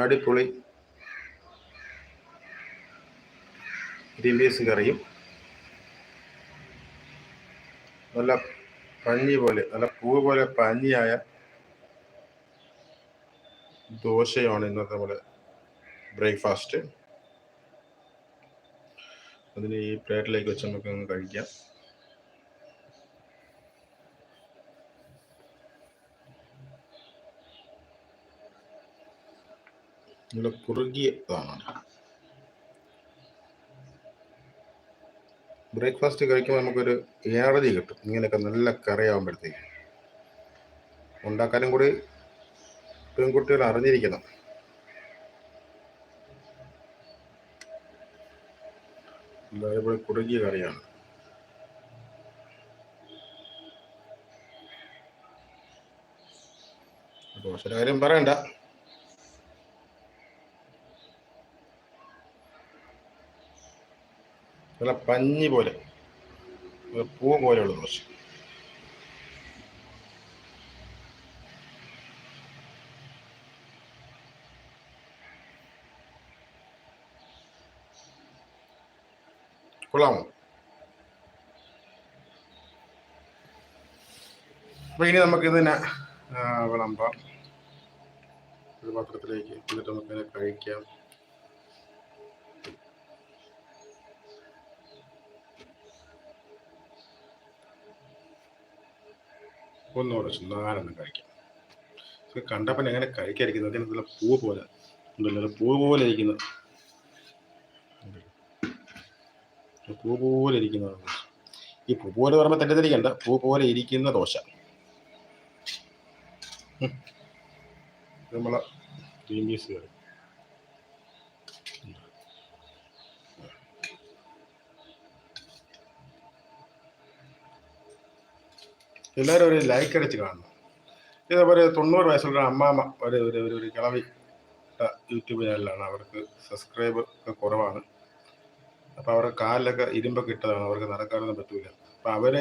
ആടിപ്പൊളി green peas കറിയും. നല്ല പഞ്ഞി പോലെ നല്ല പൂവ് പോലെ പഞ്ഞിയായ ദോശയാണ് ഇന്നത്തെ നമ്മുടെ ബ്രേക്ക്ഫാസ്റ്റ്. അതിന് ഈ പ്ലേറ്റിലേക്ക് വെച്ച് നമുക്ക് കഴിക്കാം. നല്ല കുറുകിയതാണ്. ബ്രേക്ക്ഫാസ്റ്റ് കഴിക്കുമ്പോൾ നമുക്കൊരു ഏഴതി കിട്ടും. ഇങ്ങനെയൊക്കെ നല്ല കറിയാവുമ്പോഴത്തേക്ക്. ഉണ്ടാക്കാനും കൂടി പെൺകുട്ടികൾ അറിഞ്ഞിരിക്കണം. എന്തായാലും കുറുകിയ കറിയാണ്. ദോശയുടെ കാര്യം പറയണ്ട. നല്ല പഞ്ഞി പോലെ. പൂ പോലെയുള്ള ദോശ. കൊള്ളാമോ? അപ്പൊ ഇനി നമുക്ക് ഇതിനെ വിളമ്പാം. ഒരു പാത്രത്തിലേക്ക് എന്നിട്ട് നമുക്കിതിനെ കഴിക്കാം. ഒന്നുകൂടെ നാലെണ്ണം കഴിക്കാം ഇത് കണ്ടപ്പോൾ എങ്ങനെ കഴിക്കാതിരിക്കുന്നത് അതിന് നല്ല പൂ പോലെ ഉണ്ടല്ലോ പൂ പോലെ ഇരിക്കുന്നത് പൂ പോലെ ഇരിക്കുന്ന. ഈ പൂ പോലെ പറയുമ്പോൾ തെറ്റിദ്ധരിക്കണ്ട. പൂ പോലെ ഇരിക്കുന്ന ദോശ. നമ്മളെ ഗ്രീൻ പീസ് കറി. എല്ലാവരും ഒരു ലൈക്ക് അടിച്ച് കാണുന്നു ഇതേപോലെ തൊണ്ണൂറ് വയസ്സുള്ള അമ്മാമ്മ ഒരു ഒരു ഒരു ഒരു കിളവി യൂട്യൂബ് ചാനലാണ് അവർക്ക് സബ്സ്ക്രൈബ് ഒക്കെ കുറവാണ്. അപ്പോൾ അവരുടെ കാലിലൊക്കെ ഇരുമ്പൊക്കെ ഇട്ടതാണ്. അവർക്ക് നടക്കാനൊന്നും പറ്റൂല. അപ്പോൾ അവർ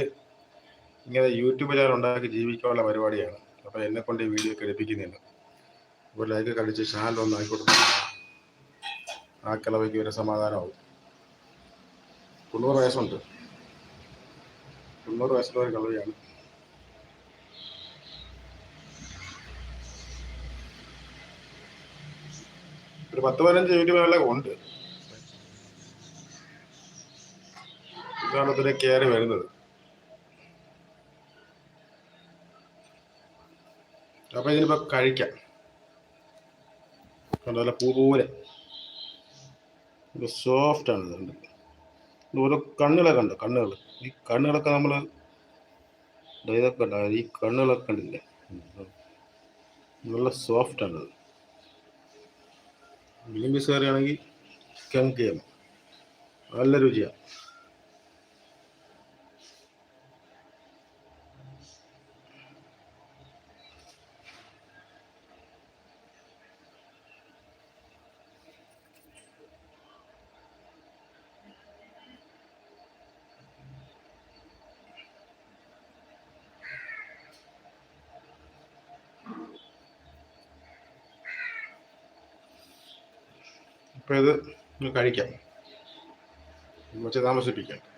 ഇങ്ങനെ യൂട്യൂബ് ചാനൽ ഉണ്ടാക്കി ജീവിക്കാനുള്ള പരിപാടിയാണ്. അപ്പോൾ എന്നെ കൊണ്ട് ഈ വീഡിയോ ഒക്കെ ലഭിക്കുന്നില്ല അപ്പോൾ ലൈക്ക് കടിച്ച് ചാനൽ ഒന്ന് ആക്കി കൊടുത്തു ആ കിളവയ്ക്ക് ഒരു സമാധാനമാവും. തൊണ്ണൂറ് വയസ്സുണ്ട്. തൊണ്ണൂറ് വയസ്സുള്ള ഒരു കിളവിയാണ്. ഒരു പത്ത് പതിനഞ്ച് മിനിറ്റ് ചാനലൊക്കെ ഉണ്ട്. ഇതാണ് കയറി വരുന്നത്. അപ്പൊ ഇതിനിപ്പോ കഴിക്കാം. നല്ല പൂ പോലെ. സോഫ്റ്റ് ആണ് ഇതുണ്ട് ഇത് ഓരോ കണ്ണുകളൊക്കെ ഉണ്ട് കണ്ണുകൾ ഈ കണ്ണുകളൊക്കെ നമ്മൾ ഇതൊക്കെ ഉണ്ടാകും ഈ കണ്ണുകളൊക്കെ ഉണ്ടല്ലേ നല്ല സോഫ്റ്റ് ഇത് ഗ്രീൻ പീസ് കറിയാണെങ്കിൽ കങ്കിയം നല്ല രുചിയാണ് അപ്പോൾ ഇത് കഴിക്കാം. വെച്ച് താമസിപ്പിക്കാം.